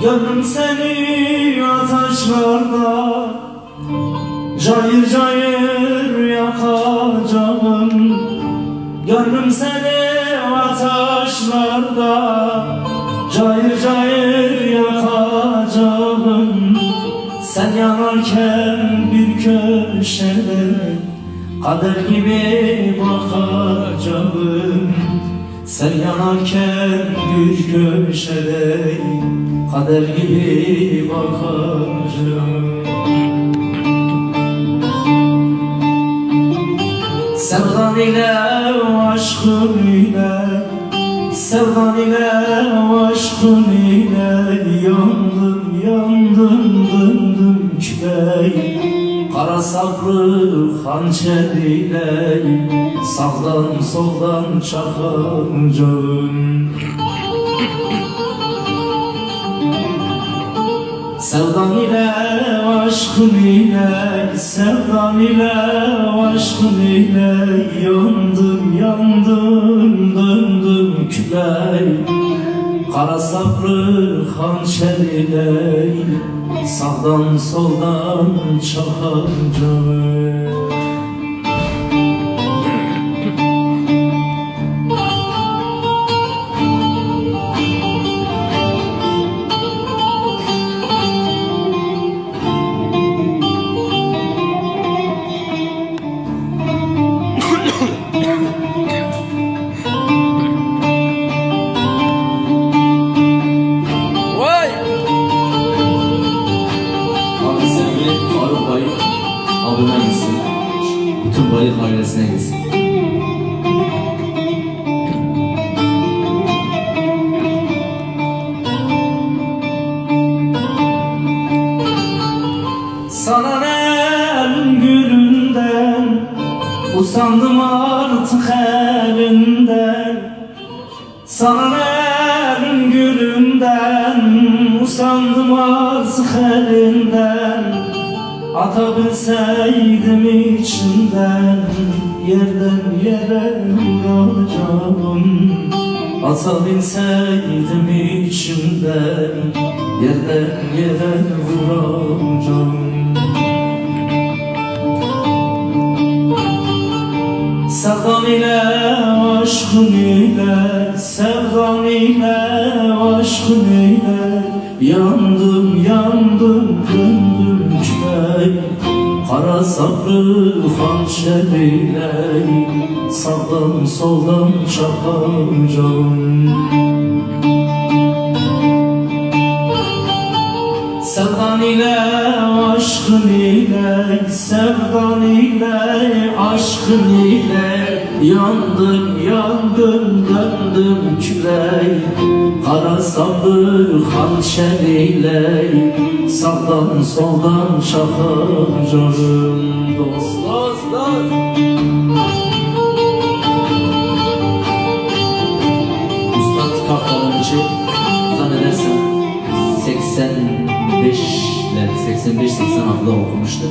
Gönlüm seni ateşlarda Cayır cayır yakacağım. Gönlüm seni ateşlarda Cayır cayır yakacağım. Sen yanarken bir köşede Kader gibi bakacağım. Sen yanarken bir köşede Kader gibi bakacağım. Sevdan ile aşkın ile Sevdan ile aşkın ile Yandım yandım döndüm küley Kara sabrı hançer ile Sağdan soldan çakacağım Sevdan ile aşkın ile Sevdan ile aşkın ile Yandım yandım döndüm küley Kara sabrı hançer ile Sağdan soldan çakacağım Vay! Ailesine gitsin. Sana ne gülünden Usandım artık elinden Sana ne gülünden Usandım artık elinden Atabilseydim içinden Yerden yere vuracağım. Atabilseydim içinden Yerden yere vuracağım. Sevdan ile aşkın ile Sevdan ile aşkın ile Yandım yandım. küley Kara sabrı hançer ile Sağdan soldan çakacağım Sevdan ile aşkın ile Sevdan ile aşkın ile Yandım yandım döndüm küley Kara sabır hançer ile Sağdan soldan çakacağım Dost dost 81-80 adlı okumuştuk.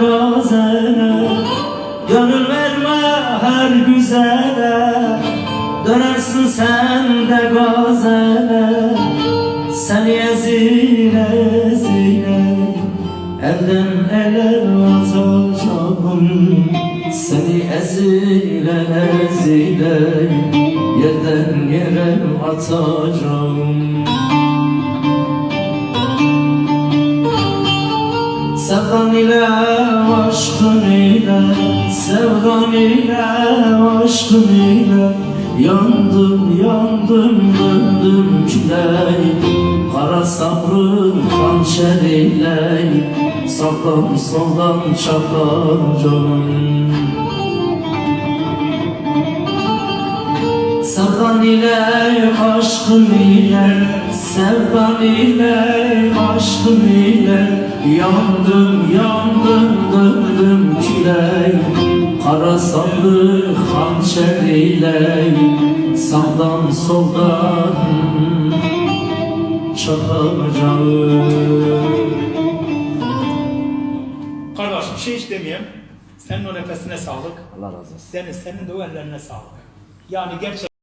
Gazele Gönül verme her güzele. Dönersin sen de gazele Seni ezile ezile Elden ele atacağım Seni ezile ezile Yerden yere atacağım aşkın ile Sevdan ile aşkın ile Yandım yandım döndüm küley Kara sabrı hançer ile Sağdan soldan çakacağım Sevdan ile aşkın ile Sevdan ile aşkın ile Yandım yandım döndüm küley Kara sablı hançer ile Sağdan soldan Çakacağım Kardeş bir şey hiç demeyeyim. Senin o nefesine sağlık. Allah razı olsun. Senin, senin de o ellerine sağlık. Yani gerçekten